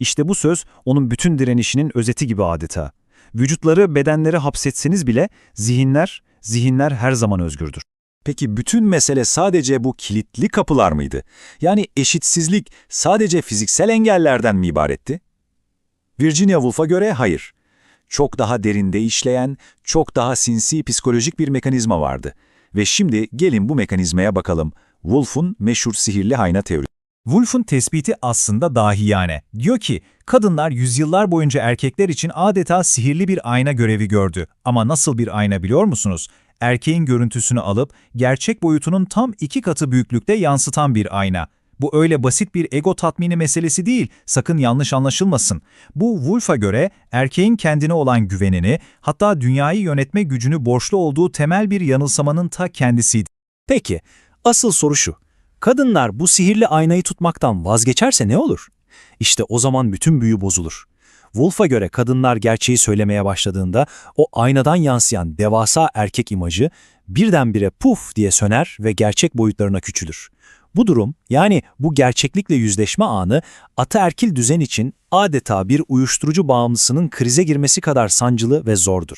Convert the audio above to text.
İşte bu söz onun bütün direnişinin özeti gibi adeta. Vücutları, bedenleri hapsetseniz bile zihinler, zihinler her zaman özgürdür. Peki bütün mesele sadece bu kilitli kapılar mıydı? Yani eşitsizlik sadece fiziksel engellerden mi ibaretti? Virginia Woolf'a göre hayır. Çok daha derinde işleyen, çok daha sinsi psikolojik bir mekanizma vardı. Ve şimdi gelin bu mekanizmaya bakalım. Woolf'un meşhur sihirli ayna teorisi. Wolf'un tespiti aslında dahiyane. Diyor ki, kadınlar yüzyıllar boyunca erkekler için adeta sihirli bir ayna görevi gördü. Ama nasıl bir ayna biliyor musunuz? Erkeğin görüntüsünü alıp gerçek boyutunun tam iki katı büyüklükte yansıtan bir ayna. Bu öyle basit bir ego tatmini meselesi değil, sakın yanlış anlaşılmasın. Bu Wolf'a göre erkeğin kendine olan güvenini, hatta dünyayı yönetme gücünü borçlu olduğu temel bir yanılsamanın ta kendisiydi. Peki, asıl soru şu. Kadınlar bu sihirli aynayı tutmaktan vazgeçerse ne olur? İşte o zaman bütün büyü bozulur. Wolf'a göre kadınlar gerçeği söylemeye başladığında o aynadan yansıyan devasa erkek imajı birdenbire puf diye söner ve gerçek boyutlarına küçülür. Bu durum yani bu gerçeklikle yüzleşme anı ataerkil düzen için adeta bir uyuşturucu bağımlısının krize girmesi kadar sancılı ve zordur.